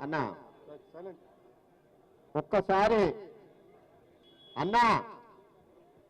అన్నా. ఒక్కసారి. అన్నా.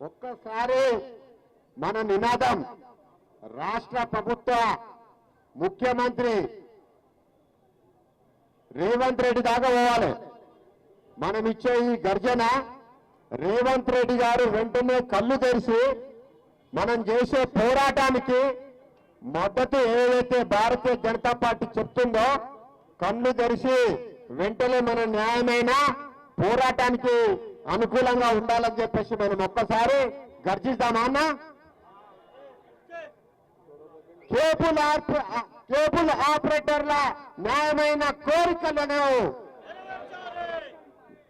ఒక్కసారి మన నినాదం. రాష్ట్ర ప్రభుత్వ ముఖ్యమంత్రి రేవంత్ రెడ్డి దాకా పోవాలి. మనం ఇచ్చే ఈ గర్జన రేవంత్ రెడ్డి గారు వెంటనే కళ్ళు తెరిచి మనం చేసే పోరాటానికి మద్దతు ఏదైతే భారతీయ జనతా పార్టీ చెప్తుందో కళ్ళు తెరిచి వెంటనే మన న్యాయమైన పోరాటానికి అనుకూలంగా ఉండాలని చెప్పేసి మనం ఒక్కసారి గర్జిస్తామా అన్న? కేబుల్ కేబుల్ ఆపరేటర్ల న్యాయమైన కోరికలను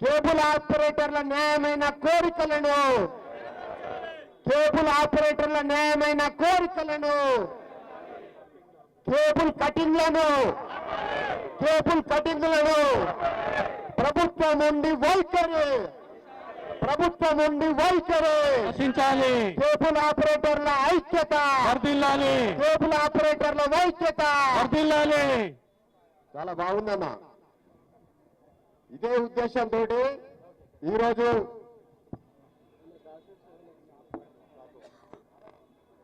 కేబుల్ ఆపరేటర్ల న్యాయమైన కోరికలను కేబుల్ ఆపరేటర్ల న్యాయమైన కోరికలను కేబుల్ కటింగ్లను కేబుల్ కటింగ్లను ప్రభుత్వం నుండి వైఖరి. ప్రభుత్వం నుండి వైఖరి. రక్షించాలి కేబుల్ ఆపరేటర్ల ఐక్యత. వర్దిల్లాలి కేబుల్ ఆపరేటర్ల వైక్యత వర్దిల్లాలి చాలా బాగుందన్న ఇదే ఉద్దేశంతో ఈరోజు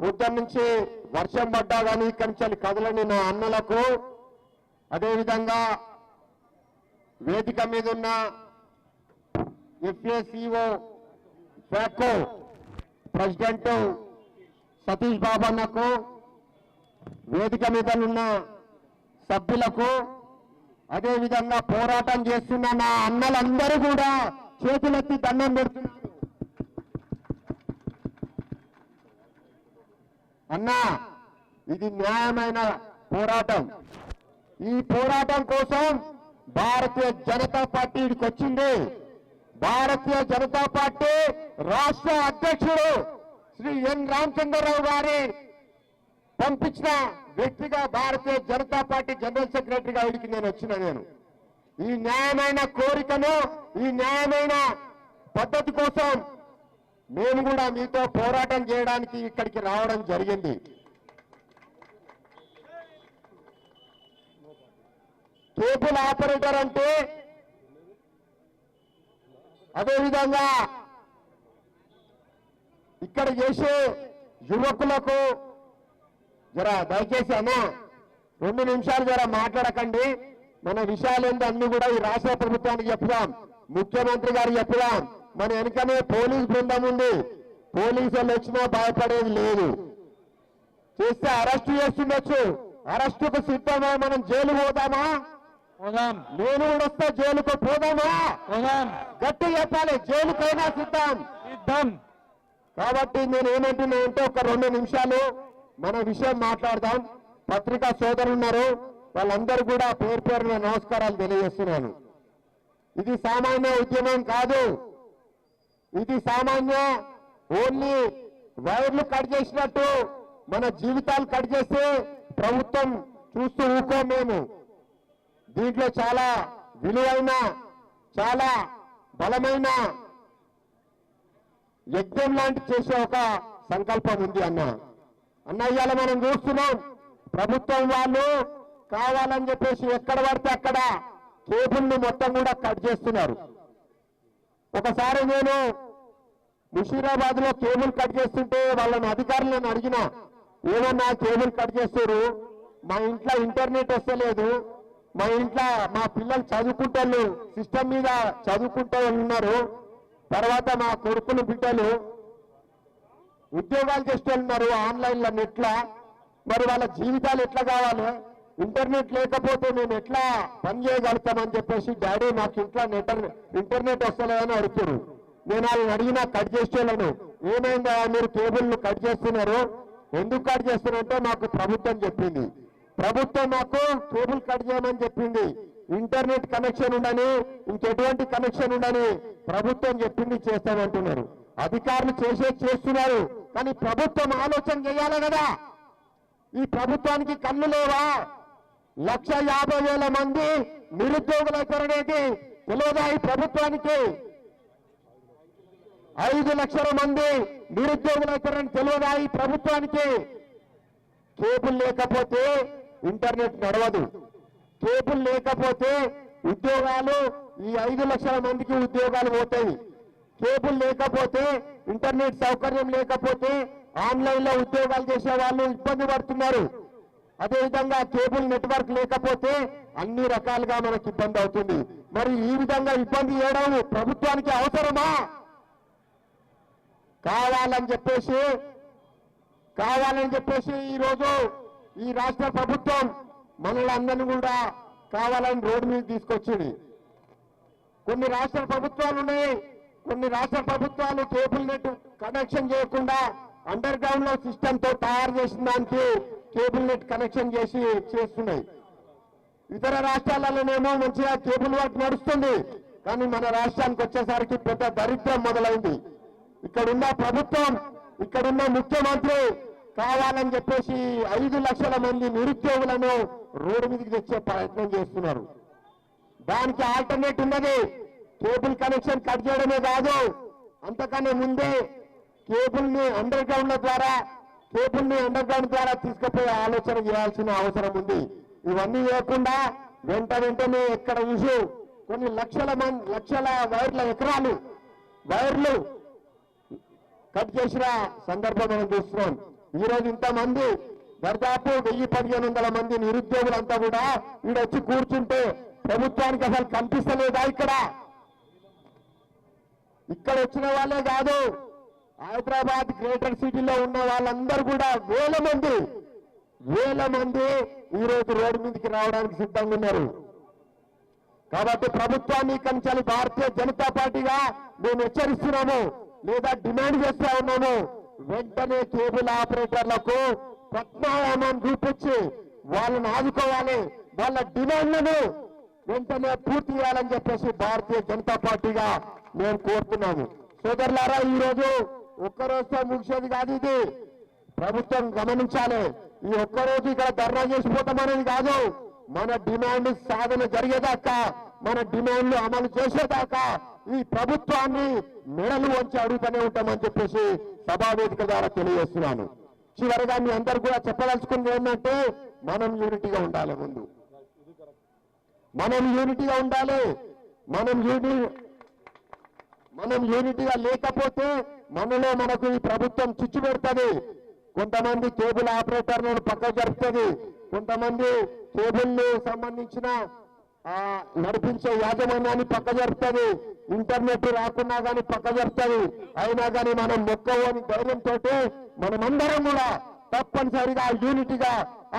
పొద్దున్న నుంచి వర్షం పడ్డా కానీ ఇక్కడి నుంచి కదలని నా అన్నలకు అదేవిధంగా వేదిక మీద ఉన్న ఎఫ్ఏసిఓ ఫ్యాకో ప్రెసిడెంట్ సతీష్ బాబన్నకు వేదిక మీద ఉన్న సభ్యులకు అదేవిధంగా పోరాటం చేస్తున్న నా అన్నలందరూ కూడా చేతులెత్తి దండం పెడుతున్నారు. అన్నా ఇది న్యాయమైన పోరాటం. ఈ పోరాటం కోసం భారతీయ జనతా పార్టీ ఇక్కడికి వచ్చింది. భారతీయ జనతా పార్టీ రాష్ట్ర అధ్యక్షుడు శ్రీ ఎన్ రామచంద్రరావు గారి పంపించిన వ్యక్తిగా భారతీయ జనతా పార్టీ జనరల్ సెక్రటరీగా వీడికి నేను వచ్చిన నేను. ఈ న్యాయమైన కోరికను ఈ న్యాయమైన పద్ధతి కోసం మేము కూడా మీతో పోరాటం చేయడానికి ఇక్కడికి రావడం జరిగింది. కేబుల్ ఆపరేటర్ అంటే అదేవిధంగా ఇక్కడ చేసే యువకులకు జర దయచేసి అన్న రెండు నిమిషాలు జర మాట్లాడకండి. మన విషయాలు ఏంటో అన్ని కూడా ఈ రాష్ట్ర ప్రభుత్వానికి చెప్పుదాం ముఖ్యమంత్రి గారు చెప్పుదాం మన వెనుకనే పోలీస్ బృందం ఉంది. పోలీసు వాళ్ళు వచ్చినా భయపడేది లేదు. చేస్తే అరెస్ట్ చేస్తుండొచ్చు. అరెస్టుకు సిద్ధమై మనం జైలు పోదామా? నేను కూడా వస్తే జైలుకు పోదామా? పోదాం. గట్టి చెప్పాలి జైలుకైనా సిద్ధం. సిద్ధం. కాబట్టి నేను ఏమంటున్నా అంటే ఒక రెండు నిమిషాలు మన విషయం మాట్లాడదాం. పత్రికా సోదరులు ఉన్నారు. వాళ్ళందరూ కూడా పేరు పేరున నమస్కారాలు తెలియజేస్తున్నాను. ఇది సామాన్య ఉద్యమం కాదు. ఇది సామాన్య ఓన్లీ వైర్లు కట్ చేసినట్టు మన జీవితాలు కట్ చేస్తే ప్రభుత్వం చూస్తూ ఊకో మేము. దీంట్లో చాలా విలువైన చాలా బలమైన యజ్ఞం లాంటి చేసే ఒక సంకల్పం ఉంది అన్న. అన్న ఇవాళ మనం చూస్తున్నాం ప్రభుత్వం వాళ్ళు కావాలని చెప్పేసి ఎక్కడ పడితే అక్కడ కేబుల్ని మొత్తం కూడా కట్ చేస్తున్నారు. ఒకసారి నేను ముషీరాబాద్లో కేబుల్ కట్ చేస్తుంటే వాళ్ళని అధికారులను అడిగిన ఏమన్నా కేబుల్ కట్ చేస్తారు మా ఇంట్లో ఇంటర్నెట్ వస్తలేదు మా ఇంట్లో మా పిల్లలు చదువుకుంటారు సిస్టమ్ మీద చదువుకుంటూ ఉన్నారు. తర్వాత మా కొడుకులు బిడ్డలు ఉద్యోగాలు చేస్తూ ఉన్నారు ఆన్లైన్ నెట్లా. మరి వాళ్ళ జీవితాలు ఎట్లా కావాలి? ఇంటర్నెట్ లేకపోతే మేము ఎట్లా పని చేయగలుగుతామని చెప్పేసి డాడీ మాకు ఇంట్లో నెట్ ఇంటర్నెట్ వస్తలేదని అడుగుతారు నేను వాళ్ళని అడిగినా కట్ చేసేలను ఏమైందా? మీరు కేబుల్ కట్ చేస్తున్నారు. ఎందుకు కట్ చేస్తున్నారంటే మాకు ప్రభుత్వం చెప్పింది. ప్రభుత్వం మాకు కేబుల్ కట్ చేయమని చెప్పింది. ఇంటర్నెట్ కనెక్షన్ ఉండని ఇంకెటువంటి కనెక్షన్ ఉండని ప్రభుత్వం చెప్పింది చేస్తామంటున్నారు. అధికారులు చేసే చేస్తున్నారు కానీ ప్రభుత్వం ఆలోచన చేయాలి కదా. ఈ ప్రభుత్వానికి కళ్ళు లేవా? లక్ష యాభై వేల మంది నిరుద్యోగులు అవుతారనేది తెలియదా ఈ ప్రభుత్వానికి? ఐదు లక్షల మంది నిరుద్యోగులు అవుతారని తెలియదా ఈ ప్రభుత్వానికి? కేబుల్ లేకపోతే ఇంటర్నెట్ నడవదు. కేబుల్ లేకపోతే ఉద్యోగాలు ఈ ఐదు లక్షల మందికి ఉద్యోగాలు పోతాయి. కేబుల్ లేకపోతే ఇంటర్నెట్ సౌకర్యం లేకపోతే ఆన్లైన్లో ఉద్యోగాలు చేసే వాళ్ళు ఇబ్బంది పడుతున్నారు. అదేవిధంగా కేబుల్ నెట్వర్క్ లేకపోతే అన్ని రకాలుగా మనకి ఇబ్బంది అవుతుంది. మరి ఈ విధంగా ఇబ్బంది చేయడం ప్రభుత్వానికి అవసరమా? కావాలని చెప్పేసి కావాలని చెప్పేసి ఈ రోజు ఈ రాష్ట్ర ప్రభుత్వం మనల్ని అందరినీ కూడా కావాలని రోడ్డు మీద తీసుకొచ్చింది. కొన్ని రాష్ట్ర ప్రభుత్వాలు ఉన్నాయి. కొన్ని రాష్ట్ర ప్రభుత్వాలు కేబుల్ నెట్ కనెక్షన్ చేయకుండా అండర్ గ్రౌండ్లో సిస్టమ్తో తయారు చేసిన దానికి కేబుల్ నెట్ కనెక్షన్ చేసి చేస్తున్నాయి. ఇతర రాష్ట్రాలలోనేమో మంచిగా కేబుల్ వర్క్ నడుస్తుంది. కానీ మన రాష్ట్రానికి వచ్చేసరికి పెద్ద దరిద్రం మొదలైంది. ఇక్కడున్న ప్రభుత్వం ఇక్కడున్న ముఖ్యమంత్రి కావాలని చెప్పేసి ఐదు లక్షల మంది నిరుద్యోగులను రోడ్డు మీదకి తెచ్చే ప్రయత్నం చేస్తున్నారు. దానికి ఆల్టర్నేట్ ఉన్నది. కేబుల్ కనెక్షన్ కట్ చేయడమే కాదు. అంతకన్నా ముందే కేబుల్ని అండర్ గ్రౌండ్ ద్వారా కేబుల్ని అండర్ గ్రౌండ్ ద్వారా తీసుకుపోయే ఆలోచన చేయాల్సిన అవసరం ఉంది. ఇవన్నీ లేకుండా వెంట వెంటనే ఎక్కడ చూసు కొన్ని లక్షల మంది లక్షల వైర్ల ఎకరాలు వైర్లు కట్ చేసిన సందర్భం మనం చూస్తున్నాం. ఈ రోజు ఇంతమంది దాదాపు వెయ్యి పదిహేను వందల మంది నిరుద్యోగులంతా కూడా ఈడొచ్చి కూర్చుంటే ప్రభుత్వానికి అసలు కనిపిస్తలేదా ఇక్కడ? ఇక్కడ వచ్చిన వాళ్ళే కాదు హైదరాబాద్ గ్రేటర్ సిటీలో ఉన్న వాళ్ళందరూ కూడా వేల మంది వేల మంది ఈ రోజు రోడ్డు మీదకి రావడానికి సిద్ధంగా ఉన్నారు. కాబట్టి ప్రభుత్వాన్ని కంచాలి భారతీయ జనతా పార్టీగా మేము హెచ్చరిస్తున్నాము లేదా డిమాండ్ చేస్తా ఉన్నాము. వెంటనే కేబుల్ ఆపరేటర్లకు ప్రత్యాయామం చూపించి వాళ్ళని ఆదుకోవాలి. వాళ్ళ డిమాండ్లను వెంటనే పూర్తి చేయాలని చెప్పేసి భారతీయ జనతా పార్టీగా మేము కోరుతున్నాము. సోదరులారా ఈ రోజు ఒక్క రోజుతో ముగిసేది కాదు ఇది. ప్రభుత్వం గమనించాలి. ఈ ఒక్క రోజు ఇక్కడ ధర్నా చేసిపోతాం అనేది కాదు. మన డిమాండ్ సాధన జరిగేదాకా మన డిమాండ్లు అమలు చేసేదాకా ఈ ప్రభుత్వాన్ని మెడలు వంచి అడుగుతూనే ఉంటామని చెప్పేసి సభావేదిక ద్వారా తెలియజేస్తున్నాను. చివరిగా మీ అందరు కూడా చెప్పదలుచుకుంది ఏంటంటే మనం యూనిటీగా ఉండాలి ముందు. మనం యూనిటీగా ఉండాలి. మనం యూని మనం యూనిటీగా లేకపోతే మనలో మనకు ఈ ప్రభుత్వం చిచ్చు పెడుతుంది. కొంతమంది కేబుల్ ఆపరేటర్లను పక్క జరుపుతుంది. కొంతమంది కేబుల్ సంబంధించిన నడిపించే యాజమాన్యాన్ని పక్క జరుపుతుంది ఇంటర్నెట్ రాకున్నా గాని పక్క జరుపుతుంది అయినా గాని మనం మొక్కవని ధైర్యంతో మనమందరం కూడా తప్పనిసరిగా యూనిటీగా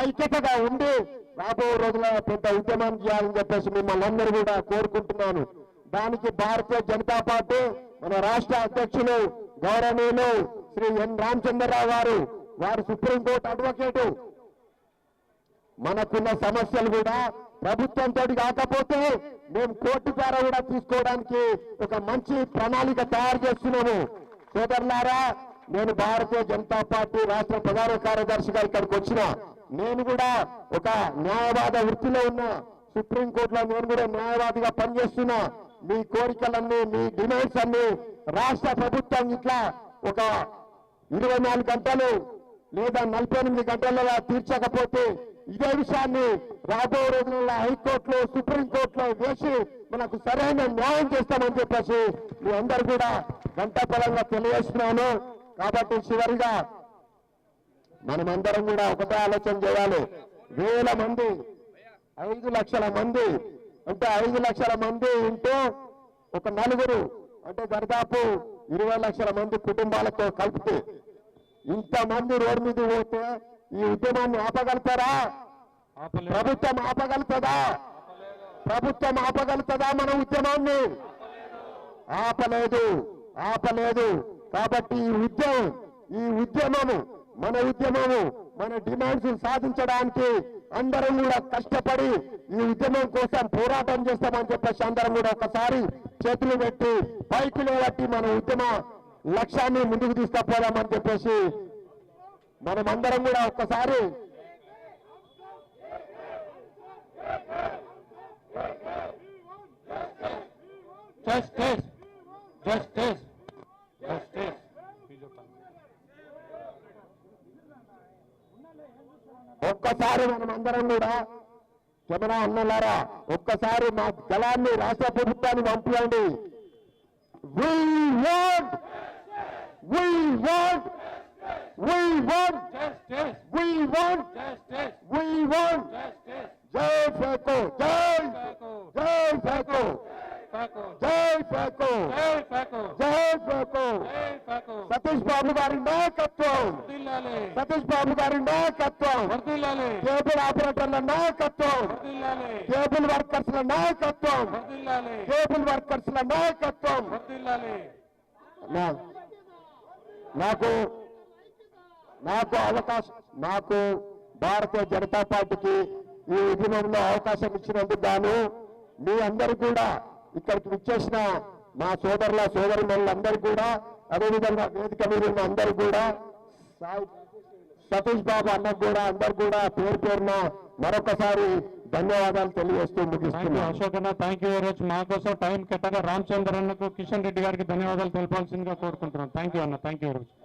ఐక్యతగా ఉండి రాబో రోజుల పెద్ద ఉద్యమం చేయాలని చెప్పేసి మిమ్మల్ని అందరూ కూడా కోరుకుంటున్నాను. దానికి భారతీయ జనతా పార్టీ మన రాష్ట్ర అధ్యక్షులు గౌరవనీయులు శ్రీ ఎన్ రామచంద్రరావు గారు వారు సుప్రీంకోర్టు అడ్వకేటు. మనకున్న సమస్యలు కూడా ప్రభుత్వంతో కాకపోతే మేము కోర్టు ద్వారా కూడా తీసుకోవడానికి ఒక మంచి ప్రణాళిక తయారు చేస్తున్నాము. సోదరులారా నేను భారతీయ జనతా పార్టీ రాష్ట్ర ప్రధాన కార్యదర్శిగా ఇక్కడికి వచ్చిన నేను కూడా ఒక న్యాయవాద వృత్తిలో ఉన్నా సుప్రీంకోర్టులో నేను కూడా న్యాయవాదిగా పనిచేస్తున్నా మీ కోరికలన్నీ మీ డిమాండ్స్ అన్ని రాష్ట్ర ప్రభుత్వం ఇట్లా ఒక ఇరవై నాలుగు గంటలు లేదా నలభై గంటలలో తీర్చకపోతే ఇదే విషయాన్ని రాబోయే రోజుల్లో హైకోర్టులో సుప్రీంకోర్టులో వేసి మనకు సరైన న్యాయం చేస్తామని చెప్పేసి మీ అందరు కూడా గంటాపరంగా తెలియజేస్తున్నాను. కాబట్టి చివరిగా మనమందరం కూడా ఒకటే ఆలోచన చేయాలి. వేల మంది ఐదు లక్షల మంది అంటే ఐదు లక్షల మంది ఉంటూ ఒక నలుగురు అంటే దాదాపు ఇరవై లక్షల మంది కుటుంబాలతో కలిపితే ఇంతమంది రోడ్డు మీద పోతే ఈ ఉద్యమాన్ని ఆపగలుగుతారా? ప్రభుత్వం ఆపగలుగుతుందా? ప్రభుత్వం ఆపగలుగుతుందా మన ఉద్యమాన్ని? ఆపలేదు. ఆపలేదు. కాబట్టి ఈ ఉద్యమం ఈ ఉద్యమము మన ఉద్యమము మన డిమాండ్స్ సాధించడానికి అందరం కూడా కష్టపడి ఈ ఉద్యమం కోసం పోరాటం చేస్తామని చెప్పేసి అందరం కూడా ఒకసారి చేతులు పెట్టి పైకి లేవట్టి మన ఉద్యమ లక్ష్యాన్ని ముందుకు తీసుకుపోదామని చెప్పేసి మనమందరం కూడా ఒక్కసారి జస్టిస్ జస్టిస్ జస్టిస్. ఒక్కసారి మనం అందరం కూడా కెమెరా అన్నలారా ఒక్కసారి మా గలాన్ని రాష్ట్ర ప్రభుత్వాన్ని పంపించండి we want, we want, Justice! we want, Justice! we want. Justice! జై ఫేకో జై Faco! జై ఫేకో Faco! జై ఫేకో Jai Faco! జై ఫేకో Jai Faco! సతీష్ బాబు గారి నాయకత్వం వర్ధిల్లాలి! సతీష్ బాబు గారి నాయకత్వం వర్ధిల్లాలి! కేబుల్ ఆపరేటర్ల నాయకత్వం వర్ధిల్లాలి! కేబుల్ వర్కర్స్ల నాయకత్వం వర్ధిల్లాలి! కేబుల్ వర్కర్స్ల నాయకత్వం వర్ధిల్లాలి! నా- నాకు నాకు అవకాశం నాకు భారతీయ జనతా పార్టీకి ఈ ఉద్యమంలో అవకాశం ఇచ్చినందుకు గాను మీ అందరు కూడా ఇక్కడికి విచ్చేసిన మా సోదరుల సోదరి అందరూ కూడా అదేవిధంగా వేదిక మీద ఉన్న అందరూ కూడా సతీష్ బాబు అన్నకు కూడా అందరు కూడా పేరు పేరున మరొకసారి ధన్యవాదాలు తెలియజేస్తూ ముగిస్తున్నాను అశోక్ అన్న. థ్యాంక్ యూ వెరీ మచ్ మా కోసం టైం కెట్టగా రామచంద్ర అన్నకు కిషన్ రెడ్డి గారికి ధన్యవాదాలు తెలపాల్సిందిగా కోరుకుంటున్నాను. థ్యాంక్ యూ అన్న. Thank you very much